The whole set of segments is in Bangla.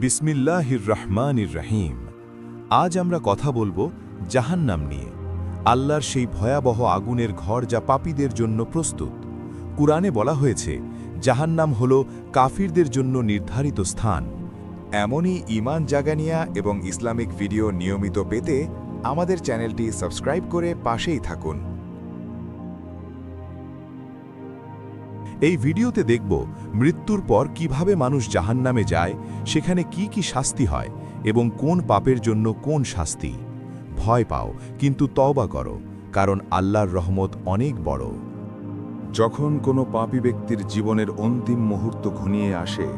বিসমিল্লাহির রহমানির রহিম। আজ আমরা কথা বলব জাহান্নাম নিয়ে। আল্লাহর সেই ভয়াবহ আগুনের ঘর যা পাপীদের জন্য প্রস্তুত। কুরআনে বলা হয়েছে, জাহান্নাম হল কাফিরদের জন্য নির্ধারিত স্থান। এমনই ইমান জাগানিয়া এবং ইসলামিক ভিডিও নিয়মিত পেতে আমাদের চ্যানেলটি সাবস্ক্রাইব করে পাশেই থাকুন। এই ভিডিওতে দেখব মৃত্যুর পর কীভাবে মানুষ জাহান্নামে যায়, সেখানে কি কি শাস্তি হয় এবং কোন পাপের জন্য কোন শাস্তি। ভয় পাও, কিন্তু তওবা করো, কারণ আল্লাহর রহমত অনেক বড়। যখন কোনো পাপী ব্যক্তির জীবনের অন্তিম মুহূর্ত ঘনিয়ে আসে,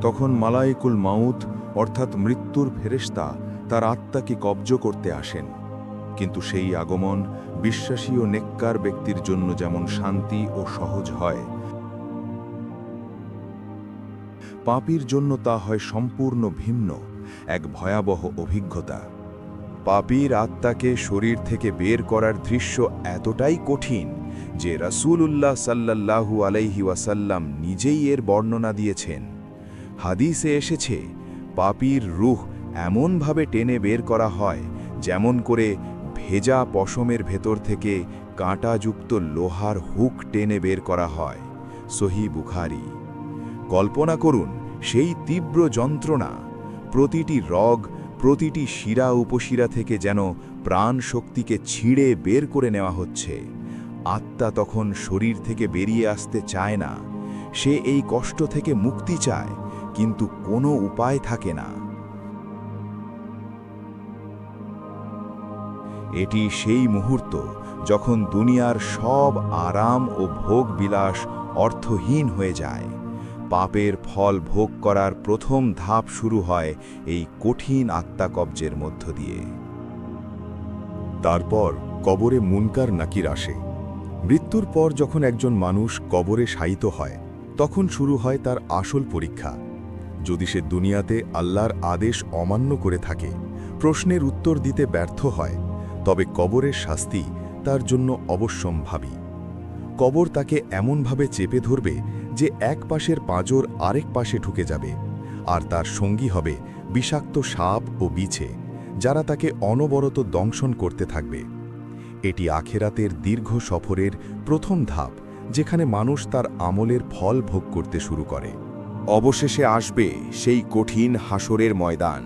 তখন মালাইকুল মাউত, অর্থাৎ মৃত্যুর ফেরেশতা, তার আত্মাকে কব্জ করতে আসেন। কিন্তু সেই আগমন বিশ্বাসী ও নেককার ব্যক্তির জন্য যেমন শান্তি ও সহজ হয় পাপীর জন্য তা হয় সম্পূর্ণ ভিন্ন, এক ভয়াবহ অভিজ্ঞতা। পাপীর আত্মাকে শরীর থেকে বের করার দৃশ্য এতটাই কঠিন যে রাসূলুল্লাহ সাল্লাল্লাহু আলাইহি ওয়াসাল্লাম নিজেই এর বর্ণনা দিয়েছেন। হাদিসে এসেছে, পাপীর রুহ এমনভাবে টেনে বের করা হয় যেমন করে ভেজা পশমের ভেতর থেকে কাঁটাযুক্ত লোহার হুক টেনে বের করা হয়। সহি বুখারি। কল্পনা করুন, সেই তীব্র যন্ত্রণা, প্রতিটি রগ, প্রতিটি শিরা উপশিরা থেকে যেন প্রাণ শক্তিকে ছিঁড়ে বের করে নেওয়া হচ্ছে। আত্মা তখন শরীর থেকে বেরিয়ে আসতে চায় না। সে এই কষ্ট থেকে মুক্তি চায়, কিন্তু কোনো উপায় থাকে না। এটি সেই মুহূর্ত যখন দুনিয়ার সব আরাম ও ভোগ বিলাস অর্থহীন হয়ে যায়। পাপের ফল ভোগ করার প্রথম ধাপ শুরু হয় এই কঠিন আত্মাকব্জের মধ্য দিয়ে। তারপর কবরে মুনকার নাকির আসে। মৃত্যুর পর যখন একজন মানুষ কবরে শায়িত হয়, তখন শুরু হয় তার আসল পরীক্ষা। যদি সে দুনিয়াতে আল্লাহর আদেশ অমান্য করে থাকে, প্রশ্নের উত্তর দিতে ব্যর্থ হয়, তবে কবরের শাস্তি তার জন্য অবশ্যম্ভাবী। কবর তাকে এমনভাবে চেপে ধরবে যে এক পাশের পাঁজর আরেক পাশে ঢুকে যাবে, আর তার সঙ্গী হবে বিষাক্ত সাপ ও বিছে, যারা তাকে অনবরত দংশন করতে থাকবে। এটি আখেরাতের দীর্ঘ সফরের প্রথম ধাপ, যেখানে মানুষ তার আমলের ফল ভোগ করতে শুরু করে। অবশেষে আসবে সেই কঠিন হাসরের ময়দান,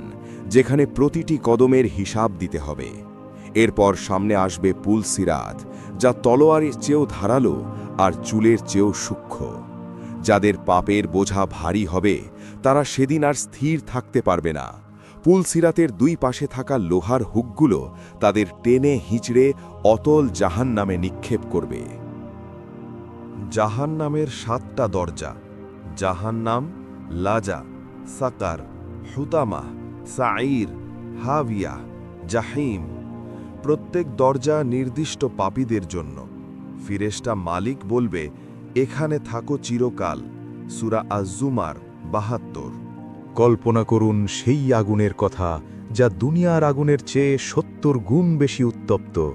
যেখানে প্রতিটি কদমের হিসাব দিতে হবে। এরপর সামনে আসবে পুলসিরাত যা তলোয়ারের চেয়েও ধারালো আর চুলের চেয়েও সূক্ষ্ম। যাদের পাপের বোঝা ভারী হবে, তারা সেদিন আর স্থির থাকতে পারবে না। পুলসিরাতের দুই পাশে থাকা লোহার হুকগুলো তাদের টেনে হিঁচড়ে অতল জাহান নামে নিক্ষেপ করবে। জাহান নামের সাতটা দরজা, জাহান্নাম, লাজা, সাকার, হুতামা, সাঈর হাভিয়া জাহিম। প্রত্যেক দরজা নির্দিষ্ট পাপীদের জন্য। ফিরেশটা মালিক বলবে এখানে থাকো চিরকাল, সুরা আজুমার বাহাত্তর। কল্পনা করুন সেই আগুনের কথা, যা দুনিয়ার আগুনের চেয়ে সত্তর গুণ বেশি উত্তপ্ত।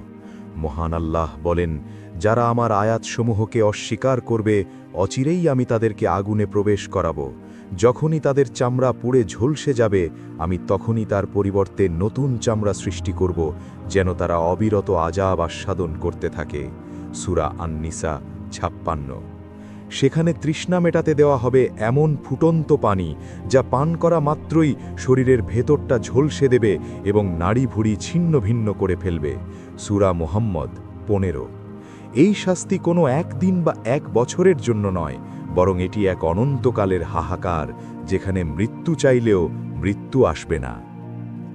মহান আল্লাহ বলেন, যারা আমার আয়াতসমূহকে অস্বীকার করবে, অচিরেই আমি তাদেরকে আগুনে প্রবেশ করাব। যখনই তাদের চামড়া পুড়ে ঝলসে যাবে, আমি তখনই তার পরিবর্তে নতুন চামড়া সৃষ্টি করব, যেন তারা অবিরত আজাব আস্বাদন করতে থাকে। সুরা আন্নিসা ছাপ্পান্ন। সেখানে তৃষ্ণা মেটাতে দেওয়া হবে এমন ফুটন্ত পানি যা পান করা মাত্রই শরীরের ভেতরটা ঝলসে দেবে এবং নাড়ি ভুড়ি ছিন্ন ভিন্ন করে ফেলবে। সুরা মোহাম্মদ পনেরো। এই শাস্তি কোনো একদিন বা এক বছরের জন্য নয়, বরং এটি এক অনন্তকালের হাহাকার, যেখানে মৃত্যু চাইলেও মৃত্যু আসবে না।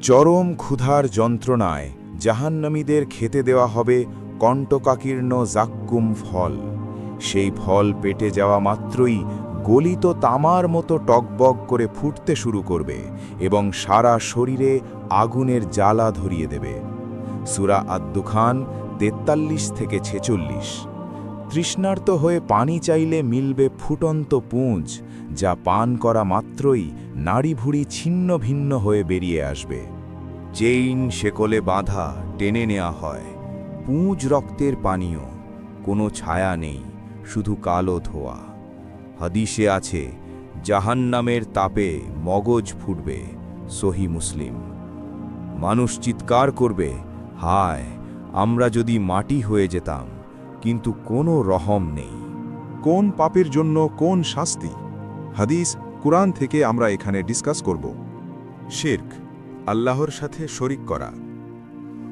চরম ক্ষুধার যন্ত্রণায় জাহান্নামীদের খেতে দেওয়া হবে কণ্টকাকীর্ণ জাক্কুম ফল। সেই ফল পেটে যাওয়া মাত্রই গলিত তামার মতো টকবক করে ফুটতে শুরু করবে এবং সারা শরীরে আগুনের জ্বালা ধরিয়ে দেবে। সুরা আদ্দুখান, তেতাল্লিশ থেকে ছেচল্লিশ। তৃষ্ণার্ত হয়ে পানি চাইলে মিলবে ফুটন্ত পুঁজ, যা পান করা মাত্রই নাড়ি ভুড়ি ছিন্ন ভিন্ন হয়ে বেরিয়ে আসবে। চেইন শেকলে বাঁধা টেনে নেওয়া হয়। পুঁজ রক্তের পানীয়, কোনো ছায়া নেই। শুধু কালো ধোয়া। হাদিসে আছে, জাহান্নামের তাপে মগজ ফুটবে, সহি মুসলিম। মানুষ চিৎকার করবে, হায়, আমরা যদি মাটি হয়ে যেতাম, কিন্তু কোনো রহম নেই। কোন পাপের জন্য কোন শাস্তি? হাদিস কুরআন থেকে আমরা এখানে ডিসকাস করব। শির্ক, আল্লাহর সাথে শরিক করা।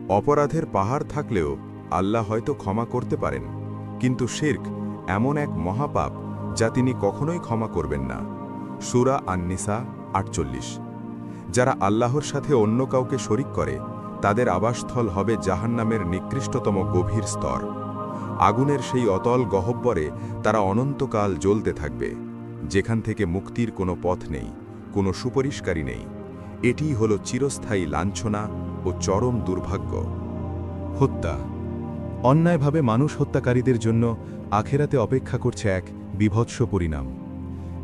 অপরাধের পাহাড় থাকলেও আল্লাহ হয়তো ক্ষমা করতে পারেন, কিন্তু শির্ক এমন এক মহাপাপ যা তিনি কখনোই ক্ষমা করবেন না। সুরা আন্নিসা, আটচল্লিশ। যারা আল্লাহর সাথে অন্য কাউকে শরিক করে, তাদের আবাসস্থল হবে জাহান্নামের নিকৃষ্টতম গভীর স্তর। আগুনের সেই অতল গহব্বরে তারা অনন্তকাল জ্বলতে থাকবে। যেখান থেকে মুক্তির কোনো পথ নেই, কোনো সুপরিষ্কারী নেই। এটিই হল চিরস্থায়ী লাঞ্ছনা ও চরম দুর্ভাগ্য। হত্যা অন্যায়ভাবে মানুষ হত্যাকারীদের জন্য আখেরাতে অপেক্ষা করছে এক বিভৎস পরিণাম।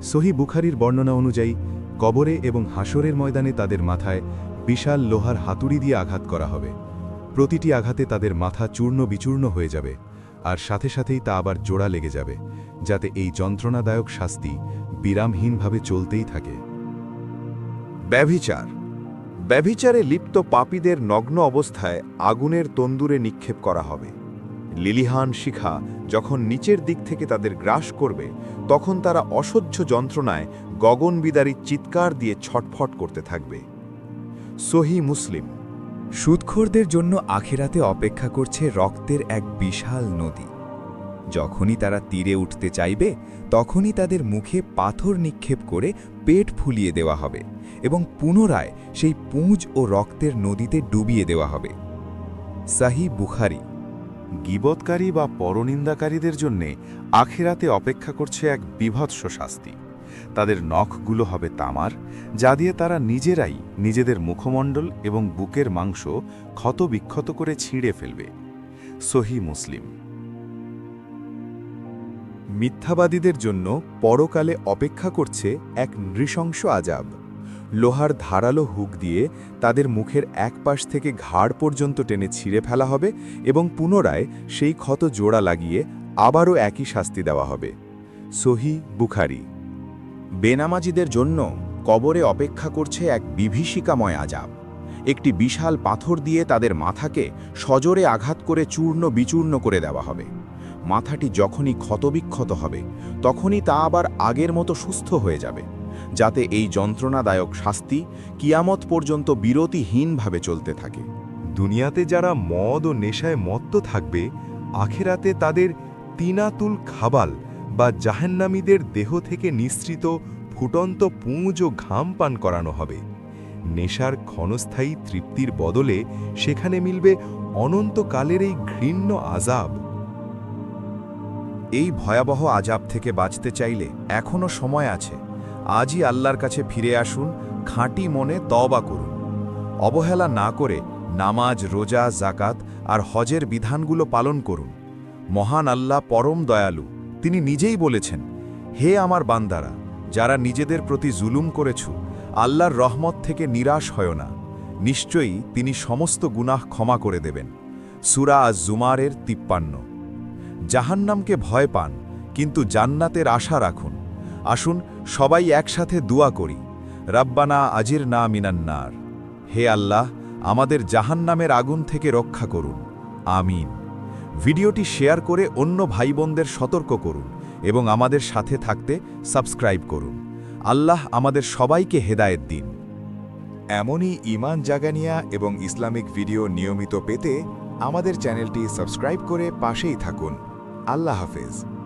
সহি বুখারির বর্ণনা অনুযায়ী, কবরে এবং হাসরের ময়দানে তাদের মাথায় বিশাল লোহার হাতুড়ি দিয়ে আঘাত করা হবে। প্রতিটি আঘাতে তাদের মাথা চূর্ণ বিচূর্ণ হয়ে যাবে, আর সাথে সাথেই তা আবার জোড়া লেগে যাবে, যাতে এই যন্ত্রণাদায়ক শাস্তি বিরামহীনভাবে চলতেই থাকে। ব্যভিচার। ব্যভিচারে লিপ্ত পাপীদের নগ্ন অবস্থায় আগুনের তন্দুরে নিক্ষেপ করা হবে। লিলিহান শিখা যখন নিচের দিক থেকে তাদের গ্রাস করবে, তখন তারা অসহ্য যন্ত্রণায় গগনবিদারী চিৎকার দিয়ে ছটফট করতে থাকবে। সহি মুসলিম। সুদখোরদের জন্য আখেরাতে অপেক্ষা করছে রক্তের এক বিশাল নদী। যখনই তারা তীরে উঠতে চাইবে, তখনই তাদের মুখে পাথর নিক্ষেপ করে পেট ফুলিয়ে দেওয়া হবে এবং পুনরায় সেই পুঁজ ও রক্তের নদীতে ডুবিয়ে দেওয়া হবে। সাহি বুখারি। গিবৎকারী বা পরনিন্দাকারীদের জন্যে আখেরাতে অপেক্ষা করছে এক বিভৎস শাস্তি। তাদের নখগুলো হবে তামার, যা দিয়ে তারা নিজেরাই নিজেদের মুখমণ্ডল এবং বুকের মাংস ক্ষতবিক্ষত করে ছিঁড়ে ফেলবে। সহি মুসলিম। মিথ্যাবাদীদের জন্য পরকালে অপেক্ষা করছে এক নৃশংস আজাব। লোহার ধারালো হুক দিয়ে তাদের মুখের এক পাশ থেকে ঘাড় পর্যন্ত টেনে ছিঁড়ে ফেলা হবে এবং পুনরায় সেই ক্ষত জোড়া লাগিয়ে আবারও একই শাস্তি দেওয়া হবে। সহি বুখারি। বেনামাজিদের জন্য কবরে অপেক্ষা করছে এক বিভীষিকাময় আজাব। একটি বিশাল পাথর দিয়ে তাদের মাথাকে সজোরে আঘাত করে চূর্ণ বিচূর্ণ করে দেওয়া হবে। মাথাটি যখনই ক্ষতবিক্ষত হবে, তখনই তা আবার আগের মতো সুস্থ হয়ে যাবে। যাতে এই যন্ত্রণাদায়ক শাস্তি কিয়ামত পর্যন্ত বিরতিহীনভাবে চলতে থাকে। দুনিয়াতে যারা মদ ও নেশায় মত্ত থাকবে, আখেরাতে তাদের তিনাতুল খাবাল বা জাহান্নামীদের দেহ থেকে নিঃসৃত ফুটন্ত পুঁজ ও ঘাম পান করানো হবে। নেশার ক্ষণস্থায়ী তৃপ্তির বদলে সেখানে মিলবে অনন্তকালের এই ঘৃণ্য আজাব এই ভয়াবহ আজাব থেকে বাঁচতে চাইলে এখনও সময় আছে। আজই আল্লাহর কাছে ফিরে আসুন, খাঁটি মনে তওবা করুন। অবহেলা না করে নামাজ, রোজা জাকাত আর হজের বিধানগুলো পালন করুন। মহান আল্লাহ পরম দয়ালু, তিনি নিজেই বলেছেন, হে আমার বান্দারা, যারা নিজেদের প্রতি জুলুম করেছ, আল্লাহর রহমত থেকে নিরাশ হয় না। নিশ্চয়ই তিনি সমস্ত গুনাহ ক্ষমা করে দেবেন। সুরা আজ জুমারের তিপ্পান্ন। জাহান্নামকে ভয় পান, কিন্তু জান্নাতের আশা রাখুন। আসুন সবাই একসাথে দোয়া করি। রাব্বানা আজির না মিনান্নার হে আল্লাহ, আমাদের জাহান্নামের আগুন থেকে রক্ষা করুন। আমিন। ভিডিওটি শেয়ার করে অন্য ভাই সতর্ক করুন এবং আমাদের সাথে থাকতে সাবস্ক্রাইব করুন। আল্লাহ আমাদের সবাইকে হেদায়েত দিন। এমনই ইমান জাগানিয়া এবং ইসলামিক ভিডিও নিয়মিত পেতে আমাদের চ্যানেলটি সাবস্ক্রাইব করে পাশেই থাকুন। আল্লাহ হাফেজ।